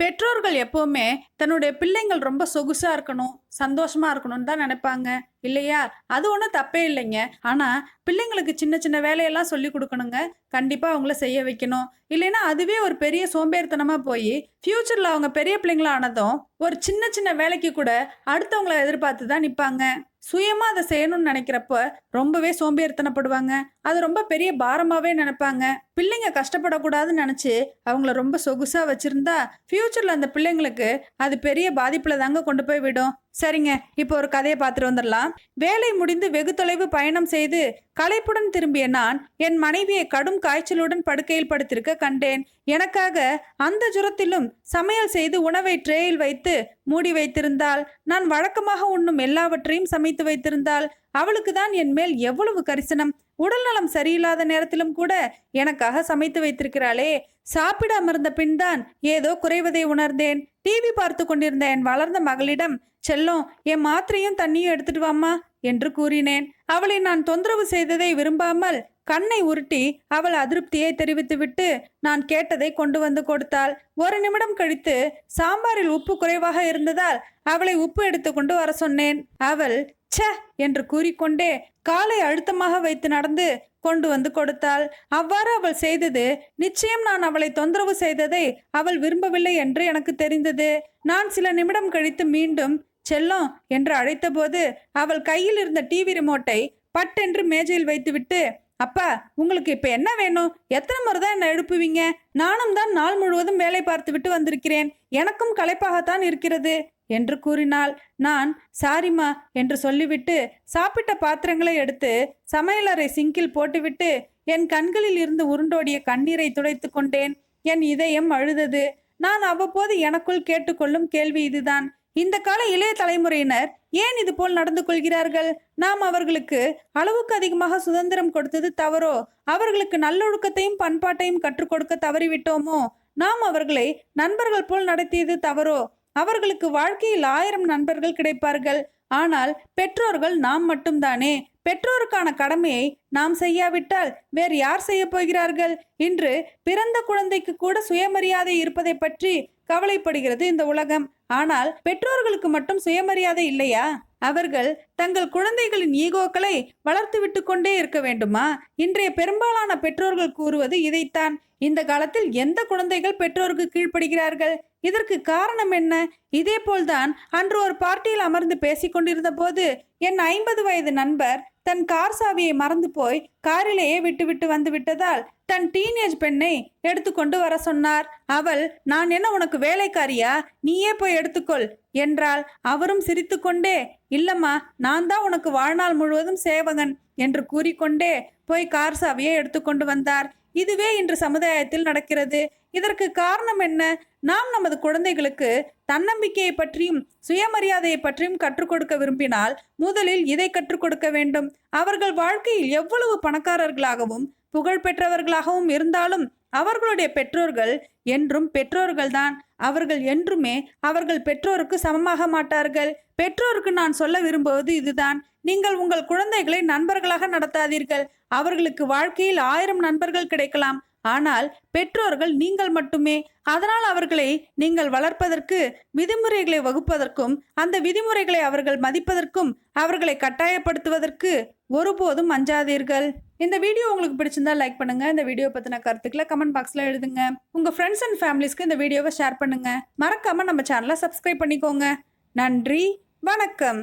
பெற்றோர்கள் எப்போவுமே தன்னுடைய பிள்ளைங்கள் ரொம்ப சொகுசாக இருக்கணும் சந்தோஷமாக இருக்கணும்னு தான் நினைப்பாங்க. இல்லையா? அது ஒன்றும் தப்பே இல்லைங்க. ஆனால் பிள்ளைங்களுக்கு சின்ன சின்ன வேலையெல்லாம் சொல்லி கொடுக்கணுங்க. கண்டிப்பாக அவங்கள செய்ய வைக்கணும். இல்லைன்னா அதுவே ஒரு பெரிய சோம்பேறித்தனமாக போய் ஃப்யூச்சரில் அவங்க பெரிய பிள்ளைங்களானதும் ஒரு சின்ன சின்ன வேலைக்கு கூட அடுத்தவங்களை எதிர்பார்த்து தான் நிற்பாங்க சுயமாக அதை செய்யணும்னு நினைக்கிறப்ப ரொம்பவே சோம்பேறித்தனப்படுவாங்க. அது ரொம்ப பெரிய பாரமாகவே நினைப்பாங்க. பிள்ளைங்க கஷ்டப்படக்கூடாதுன்னு நினச்சி அவங்கள ரொம்ப சொகுசாக வச்சுருந்தா ஃப்யூச்சரில் அந்த பிள்ளைங்களுக்கு அது பெரிய பாதிப்பில் தாங்க கொண்டு போய் விடும். சரிங்க இப்போ ஒரு கதையை பார்த்துட்டு வந்துடலாம். வேலை முடிந்து வெகு தொலைவு பயணம் செய்து களைப்புடன் திரும்பிய நான் என் மனைவியை கடும் காய்ச்சலுடன் படுக்கையில் படுத்திருக்க கண்டேன். எனக்காக அந்த ஜுரத்திலும் சமையல் செய்து உணவை ட்ரேயில் வைத்து மூடி வைத்திருந்தாள். நான் வழக்கமாக உண்ணும் எல்லாவற்றையும் சமைத்து வைத்திருந்தால் அவளுக்கு தான் என் மேல் எவ்வளவு கரிசனம். உடல்நலம் சரியில்லாத நேரத்திலும் கூட எனக்காக சமைத்து வைத்திருக்கிறாளே. சாப்பிட அமர்ந்த பின்தான் ஏதோ குறைவதை உணர்ந்தேன். டிவி பார்த்து கொண்டிருந்த என் வளர்ந்த மகளிடம் செல்லும் என் மாத்திரையும் தண்ணியும் எடுத்துட்டு வாமா என்று கூறினேன். அவளை நான் தொந்தரவு செய்ததை விரும்பாமல் கண்ணை உருட்டி அவள் அதிருப்தியை தெரிவித்துவிட்டு நான் கேட்டதை கொண்டு வந்து கொடுத்தாள். ஒரு நிமிடம் கழித்து சாம்பாரில் உப்பு குறைவாக இருந்ததால் அவளை உப்பு எடுத்துக்கொண்டு வர சொன்னேன். அவள் ச்ச என்று கூறிக்கொண்டே காலை அழுத்தமாக வைத்து நடந்து கொண்டு வந்து கொடுத்தாள். அவ்வாறு அவள் செய்தது நிச்சயம் நான் அவளை தொந்தரவு செய்ததை அவள் விரும்பவில்லை என்று எனக்கு தெரிந்தது. நான் சில நிமிடம் கழித்து மீண்டும் செல்லம் என்று அழைத்தபோது அவள் கையில் இருந்த டிவி ரிமோட்டை பட்டென்று மேஜையில் வைத்துவிட்டு அப்பா உங்களுக்கு இப்ப என்ன வேணும்? எத்தனை முறை தான் என்ன எழுப்புவீங்க? நானும் தான் நாள் முழுவதும் வேலை பார்த்து விட்டு வந்திருக்கிறேன். எனக்கும் களைப்பாகத்தான் இருக்கிறது. என்று கூறினால் நான் சாரிம்மா என்று சொல்லிவிட்டு சாப்பிட்ட பாத்திரங்களை எடுத்து சமையலறை சிங்கில் போட்டுவிட்டு என் கண்களில் இருந்து உருண்டோடிய கண்ணீரை துடைத்து கொண்டேன். என் இதயம் அழுதது. நான் அவ்வப்போது எனக்குள் கேட்டுக்கொள்ளும் கேள்வி இதுதான். இந்த கால இளைய தலைமுறையினர் ஏன் இது போல் நடந்து கொள்கிறார்கள்? நாம் அவர்களுக்கு அளவுக்கு அதிகமாக சுதந்திரம் கொடுத்தது தவறோ? அவர்களுக்கு நல்லொழுக்கத்தையும் பண்பாட்டையும் கற்றுக் கொடுக்க தவறிவிட்டோமோ? நாம் அவர்களை நண்பர்கள் போல் நடத்தியது தவறோ? அவர்களுக்கு வாழ்க்கையில் ஆயிரம் நண்பர்கள் கிடைப்பார்கள். ஆனால் பெற்றோர்கள் நாம் மட்டும்தானே? பெற்றோருக்கான கடமையை நாம் செய்யாவிட்டால் வேறு யார் செய்ய போகிறார்கள்? இன்று பிறந்த குழந்தைக்கு கூட சுயமரியாதை இருப்பதை பற்றி கவலைப்படுகிறது இந்த உலகம். ஆனால் பெற்றோர்களுக்கு மட்டும் சுயமரியாதை இல்லையா? அவர்கள் தங்கள் குழந்தைகளின் ஈகோக்களை வளர்த்து கொண்டே இருக்க வேண்டுமா? இன்றைய பெரும்பாலான பெற்றோர்கள் கூறுவது இதைத்தான். இந்த காலத்தில் எந்த குழந்தைகள் பெற்றோருக்கு கீழ்ப்படுகிறார்கள்? இதற்கு காரணம் என்ன? இதே போல்தான் அன்று ஒரு பார்ட்டியில் அமர்ந்து பேசிக்கொண்டிருந்த போது என் ஐம்பது வயது நண்பர் தன் கார் சாவியை மறந்து போய் காரிலேயே விட்டுவிட்டு வந்து விட்டதால் தன் டீனேஜ் பெண்ணை எடுத்துக்கொண்டு வர சொன்னார். அவள் நான் என்ன உனக்கு வேலைக்காரியா? நீயே போய் எடுத்துக்கொள். என்றால் அவரும் சிரித்துக்கொண்டே இல்லம்மா நான் தான் உனக்கு வாழ்நாள் முழுவதும் சேவகன் என்று கூறிக்கொண்டே போய் கார் சாவியை எடுத்துக்கொண்டு வந்தார். இதுவே இன்று சமுதாயத்தில் நடக்கிறது. இதற்கு காரணம் என்ன? நாம் நமது குழந்தைகளுக்கு தன்னம்பிக்கையை பற்றியும் சுயமரியாதையை பற்றியும் கற்றுக் கொடுக்க விரும்பினால் முதலில் இதை கற்றுக் கொடுக்க வேண்டும். அவர்கள் வாழ்க்கையில் எவ்வளவு பணக்காரர்களாகவும் புகழ் பெற்றவர்களாகவும் இருந்தாலும் அவர்களுடைய பெற்றோர்கள் என்றும் பெற்றோர்கள்தான். அவர்கள் என்றுமே அவர்கள் பெற்றோருக்கு சமமாக மாட்டார்கள். பெற்றோருக்கு நான் சொல்ல விரும்புவது இதுதான். நீங்கள் உங்கள் குழந்தைகளை நண்பர்களாக நடத்தாதீர்கள். அவர்களுக்கு வாழ்க்கையில் ஆயிரம் நண்பர்கள் கிடைக்கலாம். ஆனால் பெற்றோர்கள் நீங்கள் மட்டுமே. அதனால் அவர்களை நீங்கள் வளர்ப்பதற்கு விதிமுறைகளை வகுப்பதற்கும் அந்த விதிமுறைகளை அவர்கள் மதிப்பதற்கும் அவர்களை கட்டாயப்படுத்துவதற்கு ஒருபோதும் அஞ்சாதீர்கள். இந்த வீடியோ உங்களுக்கு பிடிச்சிருந்தா லைக் பண்ணுங்க. இந்த வீடியோ பத்தின கருத்துக்களை கமெண்ட் பாக்ஸ்ல எழுதுங்க. உங்க ஃப்ரெண்ட்ஸ் அண்ட் ஃபேமிலிஸ்க்கு இந்த வீடியோவை ஷேர் பண்ணுங்க. மறக்காம நம்ம சேனலை சப்ஸ்கிரைப் பண்ணிக்கோங்க. நன்றி. வணக்கம்.